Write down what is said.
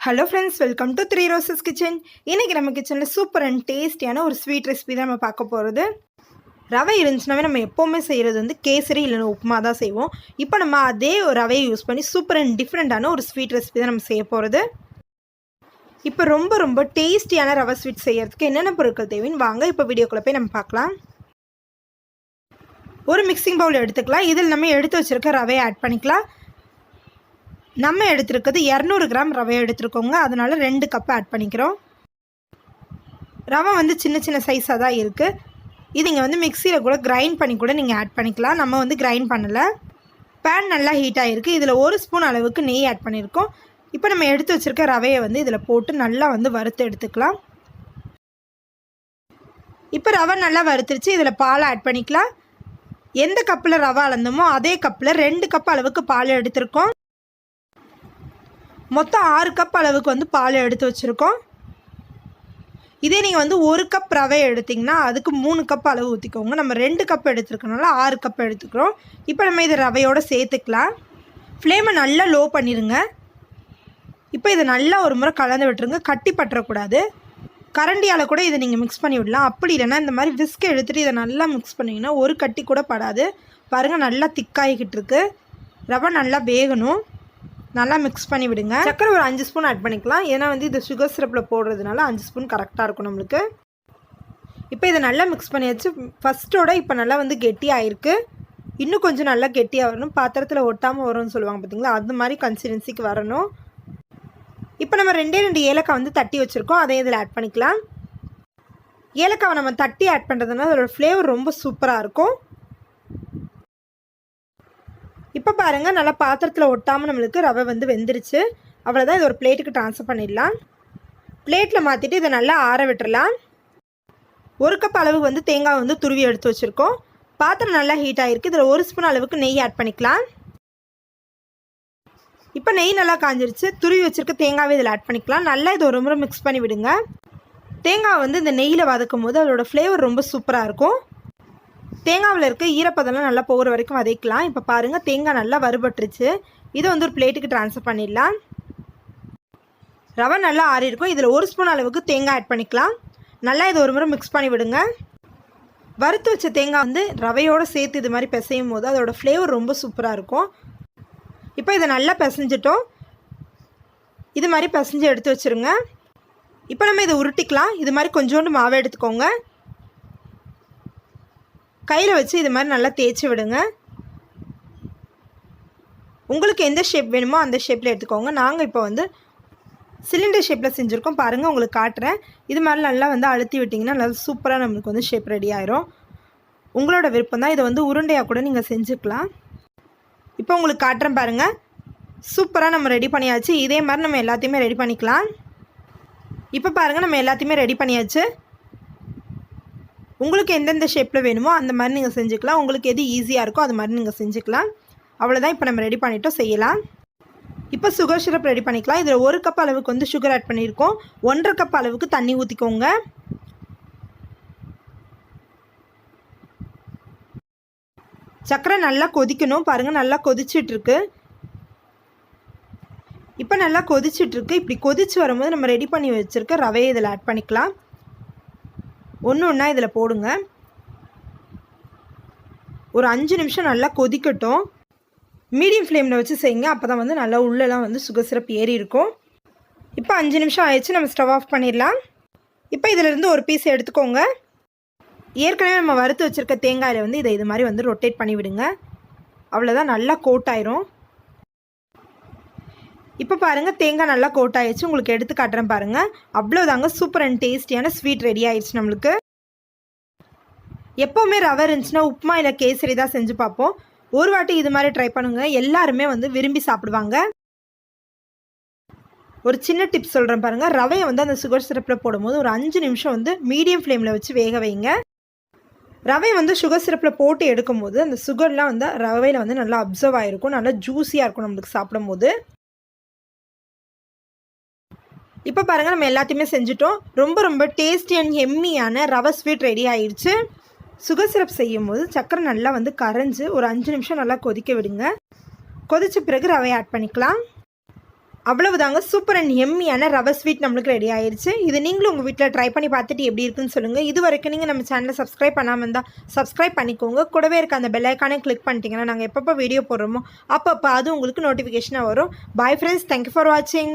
Hello friends welcome to three roses kitchen இன்றைக்கி நம்ம கிச்சனில் சூப்பர் அண்ட் டேஸ்டியான ஒரு ஸ்வீட் ரெசிபி தான் நம்ம பார்க்க போகிறது ரவை இருந்துச்சுனாவே நம்ம எப்போவுமே செய்கிறது வந்து கேசரி இல்லைன்னா உப்புமா தான் செய்வோம். இப்போ நம்ம அதே ஒரு ரவையை யூஸ் பண்ணி சூப்பர் அண்ட் டிஃப்ரெண்ட்டான ஒரு ஸ்வீட் ரெசிபி தான் நம்ம செய்ய போகிறது இப்போ ரொம்ப ரொம்ப டேஸ்டியான ரவை ஸ்வீட் செய்கிறதுக்கு என்னென்ன பொருட்கள் தேவைன்னு வாங்க இப்போ வீடியோக்குள்ளே போய் நம்ம பார்க்கலாம். ஒரு மிக்சிங் பவுல் எடுத்துக்கலாம். இதில் நம்ம எடுத்து வச்சுருக்க ரவையை ஆட் பண்ணிக்கலாம். நம்ம எடுத்துருக்கிறது இரநூறு கிராம் ரவையை எடுத்துருக்கோங்க. அதனால் ரெண்டு கப்பை ஆட் பண்ணிக்கிறோம். ரவை வந்து சின்ன சின்ன சைஸாக தான் இருக்குது இது இங்கே வந்து மிக்சியில் கூட கிரைண்ட் பண்ணி கூட நீங்கள் ஆட் பண்ணிக்கலாம். நம்ம வந்து கிரைண்ட் பண்ணலை. பேன் நல்லா ஹீட் ஆகிருக்கு இதில் ஒரு ஸ்பூன் அளவுக்கு நெய் ஆட் பண்ணியிருக்கோம் இப்போ நம்ம எடுத்து வச்சுருக்க ரவையை வந்து இதில் போட்டு நல்லா வந்து வறுத்து எடுத்துக்கலாம். இப்போ ரவை நல்லா வறுத்துருச்சு. இதில் பால் ஆட் பண்ணிக்கலாம். எந்த கப்பில் ரவை அளந்தோமோ அதே கப்பில் ரெண்டு கப் அளவுக்கு பால் எடுத்திருக்கோம். மொத்தம் ஆறு கப் அளவுக்கு வந்து பால் எடுத்து வச்சுருக்கோம். இதே நீங்கள் வந்து ஒரு கப் ரவை எடுத்திங்கன்னா அதுக்கு மூணு கப் அளவு ஊற்றிக்கோங்க நம்ம ரெண்டு கப் எடுத்துருக்கனால ஆறு கப் எடுத்துக்கிறோம். இப்போ நம்ம இதை ரவையோடு சேர்த்துக்கலாம். ஃப்ளேமை நல்லா லோ பண்ணிடுங்க இப்போ இதை நல்லா ஒரு முறை கலந்து விட்டுருங்க. கட்டி பற்றக்கூடாது. கரண்டியால் கூட இதை நீங்கள் மிக்ஸ் பண்ணி விடலாம். அப்படி இல்லைன்னா இந்த மாதிரி விஸ்க் எடுத்துகிட்டு இதை நல்லா மிக்ஸ் பண்ணிங்கன்னா ஒரு கட்டி கூட படாது. பாருங்கள் நல்லா திக்காகிக்கிட்டு இருக்கு. ரவை நல்லா வேகணும். நல்லா மிக்ஸ் பண்ணி விடுங்க. சக்கரை ஒரு அஞ்சு ஸ்பூன் ஆட் பண்ணிக்கலாம். ஏன்னா வந்து இது சுகர் சிரப்பில் போடுறதுனால அஞ்சு ஸ்பூன் கரெக்டாக இருக்கும் நம்மளுக்கு. இப்போ இதை நல்லா மிக்ஸ் பண்ணியாச்சு. ஃபஸ்ட்டோட இப்போ நல்லா வந்து கெட்டியாகிருக்கு இன்னும் கொஞ்சம் நல்லா கெட்டியாக வரணும். பாத்திரத்தில் ஒட்டாமல் வரும்னு சொல்லுவாங்க பார்த்தீங்களா அந்த மாதிரி கன்சிஸ்டன்சிக்கு வரணும். இப்போ நம்ம ரெண்டே ரெண்டு ஏலக்காய் வந்து தட்டி வச்சுருக்கோம். அதையும் இதில் ஆட் பண்ணிக்கலாம். ஏலக்காவை நம்ம தட்டி ஆட் பண்ணுறதுனால அதோடய ஃப்ளேவர் ரொம்ப சூப்பராக இருக்கும். இப்போ பாருங்கள் நல்லா பாத்திரத்தில் ஒட்டாமல் நம்மளுக்கு ரவை வந்து வெந்துருச்சு. அவ்வளோதான் இது ஒரு பிளேட்டுக்கு ட்ரான்ஸ்ஃபர் பண்ணிடலாம். பிளேட்டில் மாற்றிட்டு இதை நல்லா ஆற விட்டுறலாம். ஒரு கப் அளவு வந்து தேங்காய் வந்து துருவி எடுத்து வச்சுருக்கோம். பாத்திரம் நல்லா ஹீட் ஆகிருக்கு இதில் ஒரு ஸ்பூன் அளவுக்கு நெய் ஆட் பண்ணிக்கலாம். இப்போ நெய் நல்லா காஞ்சிருச்சு. துருவி வச்சுருக்க தேங்காவை இதில் ஆட் பண்ணிக்கலாம். நல்லா இதை ஒரு முறை மிக்ஸ் பண்ணி விடுங்க. தேங்காய் வந்து இந்த நெய்யில் வதக்கும் போது அதோடய ஃப்ளேவர் ரொம்ப சூப்பராக இருக்கும். தேங்காவில் இருக்க ஈரப்பதம்லாம் நல்லா போகிற வரைக்கும் வதக்கலாம். இப்போ பாருங்கள் தேங்காய் நல்லா வறுபட்டுருச்சு. இதை வந்து ஒரு பிளேட்டுக்கு ட்ரான்ஸ்ஃபர் பண்ணிடலாம். ரவை நல்லா ஆறி இருக்கும் இதில் ஒரு ஸ்பூன் அளவுக்கு தேங்காய் ஆட் பண்ணிக்கலாம். நல்லா இதை ஒரு முறை மிக்ஸ் பண்ணி விடுங்க. வறுத்து வச்ச தேங்காய் வந்து ரவையோடு சேர்த்து இது மாதிரி பிசையும் போது அதோடய ஃப்ளேவர் ரொம்ப சூப்பராக இருக்கும். இப்போ இதை நல்லா பிசைஞ்சிட்டோம். இது மாதிரி பிசைஞ்சு எடுத்து வச்சுருங்க. இப்போ நம்ம இதை உருட்டிக்கலாம். இது மாதிரி கொஞ்சோண்டு மாவை எடுத்துக்கோங்க. கையில் வச்சு இது மாதிரி நல்லா தேய்ச்சி விடுங்க. உங்களுக்கு எந்த ஷேப் வேணுமோ அந்த ஷேப்பில் எடுத்துக்கோங்க. நாங்கள் இப்போ வந்து சிலிண்டர் ஷேப்பில் செஞ்சுருக்கோம். பாருங்கள் உங்களுக்கு காட்டுறேன். இது மாதிரி நல்லா வந்து அழுத்தி விட்டிங்கன்னா நல்லா சூப்பராக நம்மளுக்கு வந்து ஷேப் ரெடி ஆயிரும். உங்களோட விருப்பம் தான் இதை வந்து உருண்டையாக கூட நீங்கள் செஞ்சுக்கலாம். இப்போ உங்களுக்கு காட்டுறேன் பாருங்கள் சூப்பராக நம்ம ரெடி பண்ணியாச்சு. இதே மாதிரி நம்ம எல்லாத்தையுமே ரெடி பண்ணிக்கலாம். இப்போ பாருங்கள் நம்ம எல்லாத்தையுமே ரெடி பண்ணியாச்சு. உங்களுக்கு எந்தெந்த ஷேப்பில் வேணுமோ அந்த மாதிரி நீங்கள் செஞ்சுக்கலாம். உங்களுக்கு எது ஈஸியாக இருக்கோ அது மாதிரி நீங்கள் செஞ்சுக்கலாம். அவ்வளோதான் இப்போ நம்ம ரெடி பண்ணிட்டோம். செய்யலாம். இப்போ சுகர் சிரப் ரெடி பண்ணிக்கலாம். இதில் ஒரு கப் அளவுக்கு வந்து சுகர் ஆட் பண்ணியிருக்கோம். ஒன்றரை கப் அளவுக்கு தண்ணி ஊற்றிக்கோங்க சர்க்கரை நல்லா கொதிக்கணும். பாருங்கள் நல்லா கொதிச்சிட்ருக்கு. இப்போ நல்லா கொதிச்சிட்ருக்கு. இப்படி கொதிச்சு வரும்போது நம்ம ரெடி பண்ணி வச்சுருக்க ரவையை இதில் ஆட் பண்ணிக்கலாம். ஒன்று ஒன்றா இதில் போடுங்க. ஒரு அஞ்சு நிமிஷம் நல்லா கொதிக்கட்டும். மீடியம் ஃப்ளேமில் வச்சு செய்யுங்க. அப்போ தான் வந்து நல்லா உள்ளெல்லாம் வந்து சுகர் சிரப் ஏறி இருக்கும். இப்போ அஞ்சு நிமிஷம் ஆயிடுச்சு. நம்ம ஸ்டவ் ஆஃப் பண்ணிடலாம். இப்போ இதிலேருந்து ஒரு பீஸ் எடுத்துக்கோங்க. ஏற்கனவே நம்ம வறுத்து வச்சுருக்க தேங்காயில் வந்து இதை இது மாதிரி வந்து ரொட்டேட் பண்ணி விடுங்க அவ்வளோதான் நல்லா கோட் ஆயிரும். இப்போ பாருங்கள் தேங்காய் நல்லா கோட் ஆயிடுச்சு. உங்களுக்கு எடுத்து காட்டுறேன் பாருங்கள் அவ்வளோதாங்க சூப்பர் அண்ட் டேஸ்டியான ஸ்வீட் ரெடி ஆயிடுச்சு நம்மளுக்கு. எப்போவுமே ரவை இருந்துச்சுன்னா உப்புமா இல்லை கேசரி தான் செஞ்சு பார்ப்போம். ஒரு வாட்டி இது மாதிரி ட்ரை பண்ணுங்க. எல்லாருமே வந்து விரும்பி சாப்பிடுவாங்க. ஒரு சின்ன டிப்ஸ் சொல்கிறேன் பாருங்கள் ரவையை வந்து அந்த சுகர் சிரப்பில் போடும்போது ஒரு அஞ்சு நிமிஷம் வந்து மீடியம் ஃப்ளேமில் வச்சு வேக வைங்க. ரவை வந்து சுகர் சிரப்பில் போட்டு எடுக்கும்போது அந்த சுகர்லாம் வந்து ரவையில் வந்து நல்லா அப்சர்வ் ஆகிருக்கும் நல்லா ஜூஸியாக இருக்கும் நம்மளுக்கு சாப்பிடும்போது. இப்போ பாருங்கள் நம்ம எல்லாத்தையுமே செஞ்சுட்டோம். ரொம்ப ரொம்ப டேஸ்டி அண்ட் ஹெம்மியான ரவை ஸ்வீட் ரெடி ஆயிடுச்சு சுகர் சிரப் செய்யும் போது சக்கரை நல்லா வந்து கரைஞ்சி ஒரு அஞ்சு நிமிஷம் நல்லா கொதிக்க விடுங்க. கொதித்த பிறகு ரவை ஆட் பண்ணிக்கலாம். அவ்வளவுதாங்க சூப்பர் அண்ட் எம்மியான ரவை ஸ்வீட் நம்மளுக்கு ரெடி ஆயிடுச்சு இது நீங்களும் உங்கள் வீட்டில் ட்ரை பண்ணி பார்த்துட்டு எப்படி இருக்குன்னு சொல்லுங்கள் இது வரைக்கும் நீங்கள் நம்ம சேனலை சப்ஸ்கிரைப் பண்ணாமல் இருந்தால் சப்ஸ்கிரைப் பண்ணிக்கோங்க. கூடவே இருக்க அந்த பெல்லைக்கானே கிளிக் பண்ணிட்டீங்கன்னா நாங்கள் எப்பப்போ வீடியோ போடுறோமோ அப்பப்போ அது உங்களுக்கு நோட்டிஃபிகேஷனாக வரும். பாய் ஃப்ரெண்ட்ஸ் தேங்க்யூ ஃபார் வாட்சிங்